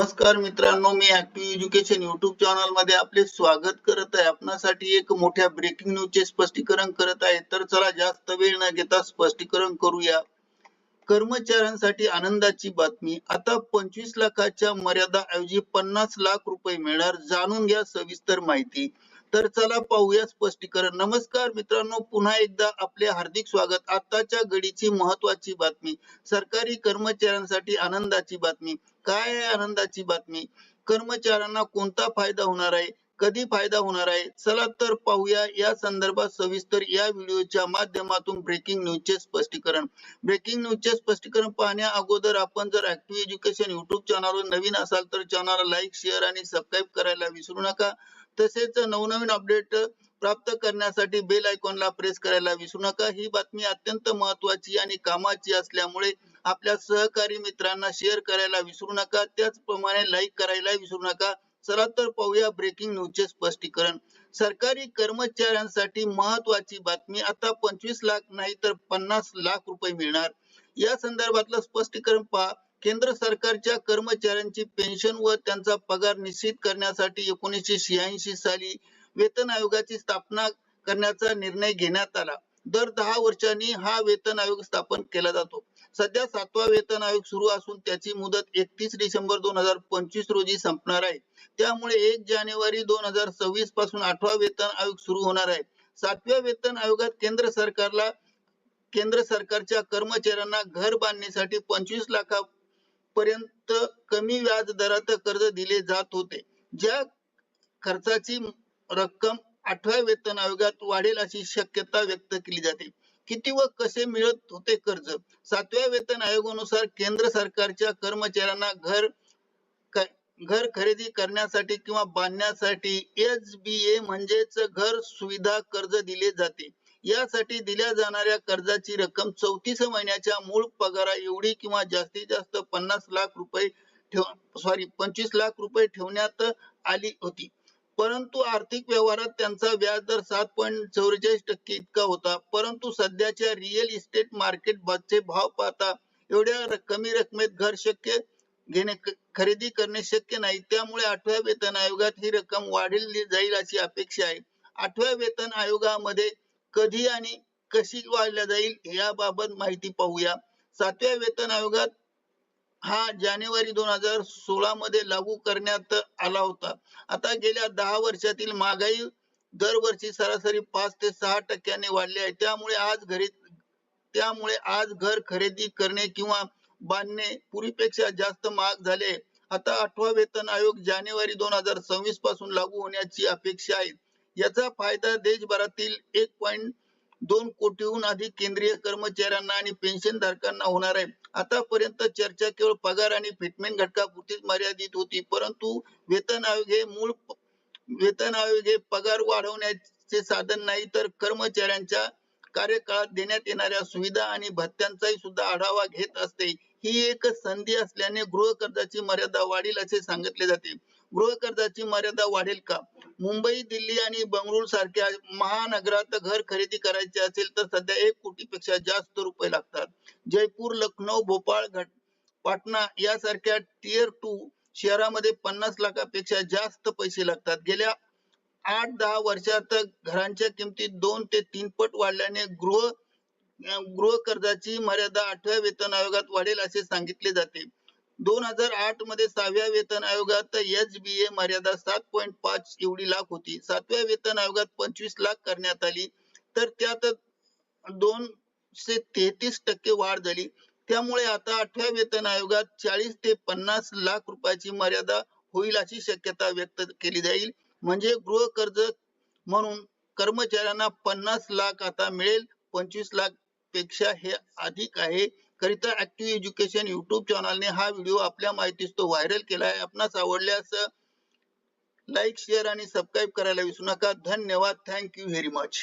नमस्कार मित्रांनो मी ऍक्टिव्ह एज्युकेशन युट्यूब चॅनलमध्ये आपले स्वागत करत आहे. आपणासाठी एक मोठ्या ब्रेकिंग न्यूज चे स्पष्टीकरण करत आहे. तर चला जास्त वेळ न घेता स्पष्टीकरण करूया. कर्मचाऱ्यांसाठी आनंदाची बातमी. आता पंचवीस लाखाच्या मर्यादा ऐवजी पन्नास लाख रुपये मिळणार. जाणून घ्या सविस्तर माहिती. तर चला पाहूया स्पष्टीकरण. नमस्कार मित्रांनो पुन्हा एकदा आपले हार्दिक स्वागत. आताच्या घडीची महत्वाची बातमी सरकारी कर्मचाऱ्यांसाठी आनंदाची बातमी. काय आहे आनंदाची बातमी? कर्मचाऱ्यांना कोणता फायदा होणार आहे? कधी फायदा होणार आहे? चला तर पाहूया. या संदर्भात सविस्तर या व्हिडिओच्या माध्यमातून ब्रेकिंग न्यूजचे स्पष्टीकरण. ब्रेकिंग न्यूजचे स्पष्टीकरण पाहण्या अगोदर आपण जर ऍक्टिव्ह एज्युकेशन युट्यूब चॅनलवर नवीन असाल तर चॅनलला लाईक शेअर आणि सबस्क्राईब करायला विसरू नका. तसेच नवनवीन अपडेट प्राप्त करण्यासाठी बेल आयकॉनला प्रेस करायला विसरू नका. ही बातमी अत्यंत महत्वाची आणि कामाची असल्यामुळे आपल्या सहकारी मित्रांना शेअर करायला विसरू नका. त्याचप्रमाणे लाईक करायला विसरू नका. चला तर पाहूया ब्रेकिंग न्यूजचे स्पष्टीकरण. सरकारी कर्मचाऱ्यांसाठी महत्वाची बातमी आता पंचवीस लाख नाही तर पन्नास लाख रुपये मिळणार. या संदर्भातलं स्पष्टीकरण पहा. केंद्र सरकारच्या कर्मचाऱ्यांची पेन्शन व त्यांचा पगार निश्चित करण्यासाठी एकोणीसशे शहाऐंशी साली वेतन आयोगाची स्थापना करण्याचा निर्णय घेण्यात आला. दर दहा वर्षांनी हा वेतन आयोग स्थापन केला जातो. सध्या सातवा वेतन आयोग सुरू असून त्याची मुदत एकतीस डिसेंबर दोन हजार पंचवीस रोजी संपणार आहे. त्यामुळे एक जानेवारी दोन हजार सव्वीसपासून आठवा वेतन आयोग सुरू होणार आहे. सातव्या वेतन आयोगात केंद्र सरकारला केंद्र सरकारच्या कर्मचाऱ्यांना घर बांधणीसाठी पंचवीस लाखा पर्यंत कमी व्याज दरात कर्ज दिले जात होते. ज्या खर्चाची रक्कम आठव्या वेतन आयोगात वाढेल अशी शक्यता व्यक्त केली जाते. किती व कसे मिळत होते कर्ज? सातव्या वेतन आयोगानुसार केंद्र सरकारच्या कर्मचाऱ्यांना घर घर खरेदी करण्यासाठी किंवा बांधण्यासाठी एस बी ए म्हणजेच घर सुविधा कर्ज दिले जाते. यासाठी दिल्या जाणाऱ्या कर्जाची रक्कम चौतीस महिन्याच्या मूळ पगारा एवढी किंवा जास्तीत जास्त पन्नास लाख रुपये ठेव सॉरी पंचवीस लाख रुपये ठेवण्यात आली होती. परंतु आर्थिक व्यवहारात त्यांचा व्याज दर सात पॉईंट चौवेचाळीस टक्के इतका होता. परंतु सध्याच्या रिअल इस्टेट मार्केट चे भाव पाहता एवढ्या कमी रकमेत घर शक्य घेणे खरेदी करणे शक्य नाही. त्यामुळे आठव्या वेतन आयोगात ही रक्कम वाढली जाईल अशी अपेक्षा आहे. आठव्या वेतन आयोगामध्ये कधी आणि कशी वाढल्या जाईल याबाबत माहिती पाहूया. सातव्या वेतन आयोगात हा जानेवारी दोन हजार सोळा मध्ये लागू करण्यात आला होता. आता गेल्या दहा वर्षातील महागाई दरवर्षी सरासरी पाच ते सहा टक्क्याने वाढली आहे. त्यामुळे आज घरी त्यामुळे आज घर खरेदी करणे किंवा बांधणे पूर्वीपेक्षा जास्त महाग झाले आता आठवा वेतन आयोग जानेवारी दोन हजार सव्वीसपासून लागू होण्याची अपेक्षा आहे. याचा फायदा देशभरातील एक पॉईंट दोन कोटीहून अधिक केंद्रीय कर्मचाऱ्यांना आणि पेन्शन धारकांना होणार आहे. आतापर्यंत चर्चा केवळ पगार आणि फिटमेंट घटकापुरतीच मर्यादित होती परंतु वेतन आयोग हे मूळ वेतन आयोग हे पगार वाढवण्याचे साधन नाही तर कर्मचाऱ्यांच्या कार्यकाळात देण्यात येणाऱ्या सुविधा आणि भत्त्यांचाही सुद्धा आढावा घेत असते. ही एक संधी असल्याने गृह कर्जाची मर्यादा वाढेल असे सांगितले जाते. गृह कर्जाची मर्यादा वाढेल का? मुंबई दिल्ली आणि बंगळुरू सारख्या महानगरात घर खरेदी करायचे असेल तर सध्या एक कोटी पेक्षा जास्त रुपये लागतात. जयपूर लखनौ भोपाळ घट पाटणा यासारख्या टियर टू शहरामध्ये पन्नास लाखापेक्षा जास्त पैसे लागतात. गेल्या आठ दहा वर्षात घरांच्या किमती दोन ते तीन पट वाढल्याने गृह गृह कर्जाची मर्यादा आठव्या वेतन आयोगात वाढेल असे सांगितले जाते. दोन हजार आठमध्ये सहाव्या वेतन आयोगात एच बी ए मर्यादा सात पॉईंट पाच एवढी लाख होती. सातव्या वेतन आयोगात पंचवीस लाख करण्यात आली. तर त्यात दोनशे तेहतीस टक्के वाढ झाली. त्यामुळे आता आठव्या वेतन आयोगात चाळीस ते पन्नास लाख रुपयाची मर्यादा होईल अशी शक्यता व्यक्त केली जाईल. म्हणजे गृह कर्ज म्हणून कर्मचाऱ्यांना पन्नास लाख आता मिळेल. पंचवीस लाखपेक्षा हे अधिक आहे. करिता ऍक्टिव्ह एज्युकेशन युट्यूब चॅनलने हा व्हिडिओ आपल्या माहितीस तो व्हायरल केला आहे. आपणास आवडल्यास लाईक शेअर आणि सबस्क्राईब करायला विसरू नका. धन्यवाद. Thank you very much